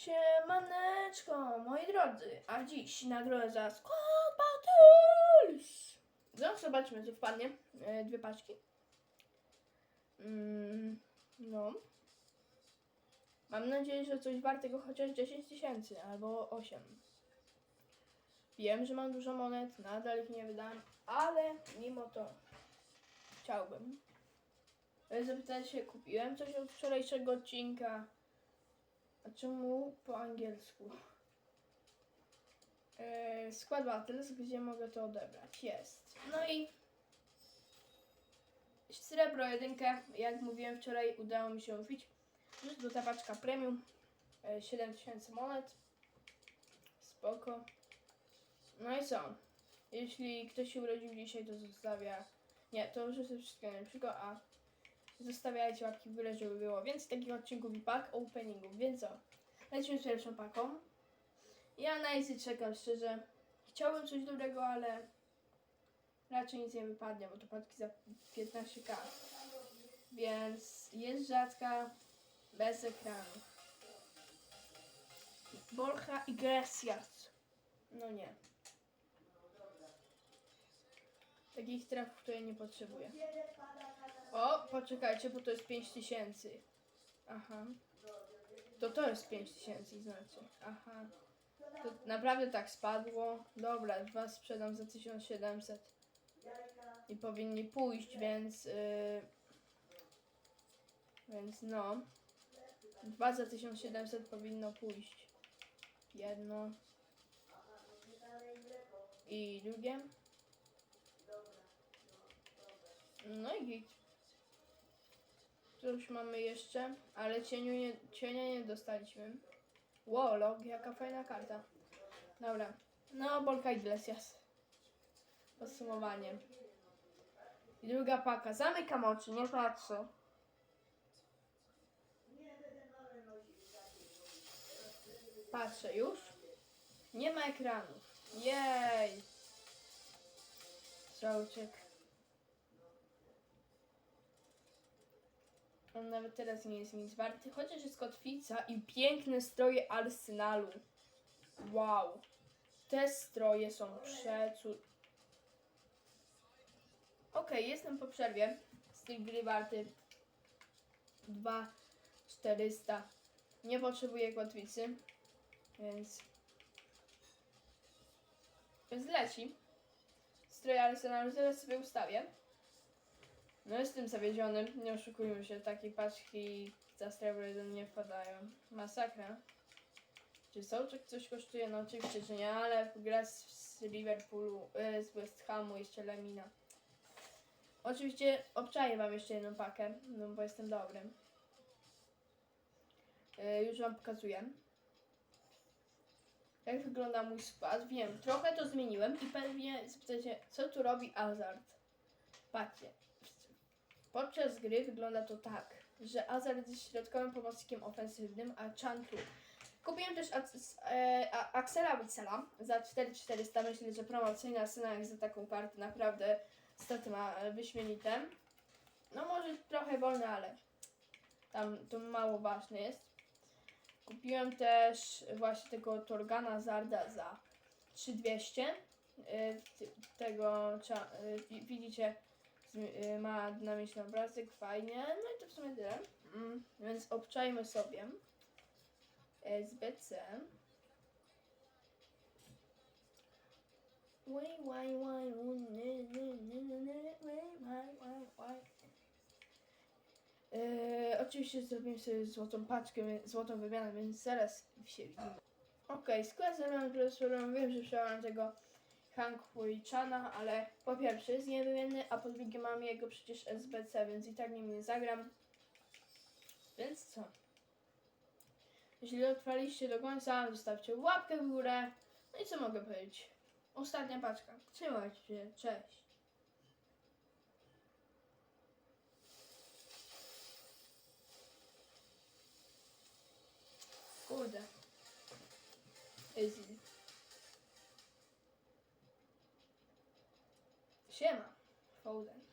Siemaneczko, moi drodzy, a dziś nagrodę za Battles! Zaraz zobaczmy, co wpadnie. E, dwie paczki. Mm, no. Mam nadzieję, że coś wartego chociaż 10 tysięcy albo 8. Wiem, że mam dużo monet, nadal ich nie wydam, ale mimo to chciałbym. E, Zapytać się, kupiłem coś od wczorajszego odcinka. A czemu po angielsku? Eee, skład Battles, gdzie mogę to odebrać? Jest. No i srebro jedynkę, jak mówiłem wczoraj, udało mi się wbić. Już do ta paczka premium. E, 7000 monet. Spoko. No i co? Jeśli ktoś się urodził dzisiaj, to zostawia... Nie, to już jest wszystkiego najlepszego, a zostawiajcie łapki w górę, żeby było więcej takich odcinków i pack openingów, więc co? Lecimy z pierwszą paką. Ja na Easy czekam szczerze. Chciałbym coś dobrego, ale raczej nic nie wypadnie, bo to paczki za 15k. Więc jest rzadka, bez ekranu. Borja Iglesias. No nie. Takich trafów, które nie potrzebuję. O, poczekajcie, bo to jest 5000. Aha. To to jest 5000 znaczy. Aha. To naprawdę tak spadło. Dobra, dwa sprzedam za 1700. I powinni pójść, więc... Yy, więc no. Dwa za 1700 powinno pójść. Jedno. I drugie. No i git. Coś mamy jeszcze, ale cieniu nie, cienia nie dostaliśmy. Wow, log, jaka fajna karta. Dobra. No, Bolka Iglesias. Podsumowanie. I druga paka. Zamykam oczy, nie patrzę. Patrzę już. Nie ma ekranów. Jej. Strzałczek. On nawet teraz nie jest nic warty, chociaż jest kotwica i piękne stroje Arsenalu. Wow. Te stroje są przecud... Okej, jestem po przerwie z tej gry warty 2400. Nie potrzebuję kotwicy, więc... Więc leci. Stroje Arsenalu zaraz sobie ustawię. No jestem zawiedziony, nie oszukujmy się, takie paczki za srebro jeden nie wpadają. Masakra. Czy sołczek coś kosztuje? No oczywiście, że nie, ale gra z, Liverpoolu, y, z West Hamu, jeszcze Lemina. Oczywiście obczaję wam jeszcze jedną pakę, no bo jestem dobrym. Y, już wam pokazuję. Jak wygląda mój skład? Wiem, trochę to zmieniłem i pewnie zapytacie, co tu robi Hazard. Patrzcie, Podczas gry wygląda to tak, że Azar jest środkowym pomocnikiem ofensywnym, a Chantu. Kupiłem też e, Axela Witsela za 4400. Myślę, że promocyjna cena jak za taką kartę naprawdę staty ma wyśmienite. No może trochę wolne, ale tam to mało ważne jest. Kupiłem też właśnie tego Torgana Zarda za 3200. E, Tego e, wi- widzicie y, ma dynamiczny obrazek, fajnie. No i to w sumie tyle. Mm, więc obczajmy sobie SBC. Why, why, why, oczywiście zrobimy sobie złotą paczkę, złotą wymianę, więc zaraz się widzimy. Okej, skład zamian profesorem. Wiem, że przełam tego Hank Chana, ale po pierwsze jest niewymienny, a po drugie mam jego przecież SBC, więc i tak nim nie zagram. Więc co? Jeśli dotrwaliście do końca, zostawcie łapkę w górę. No i co mogę powiedzieć? Ostatnia paczka. Trzymajcie się, cześć. Kurde. Easy. chosen.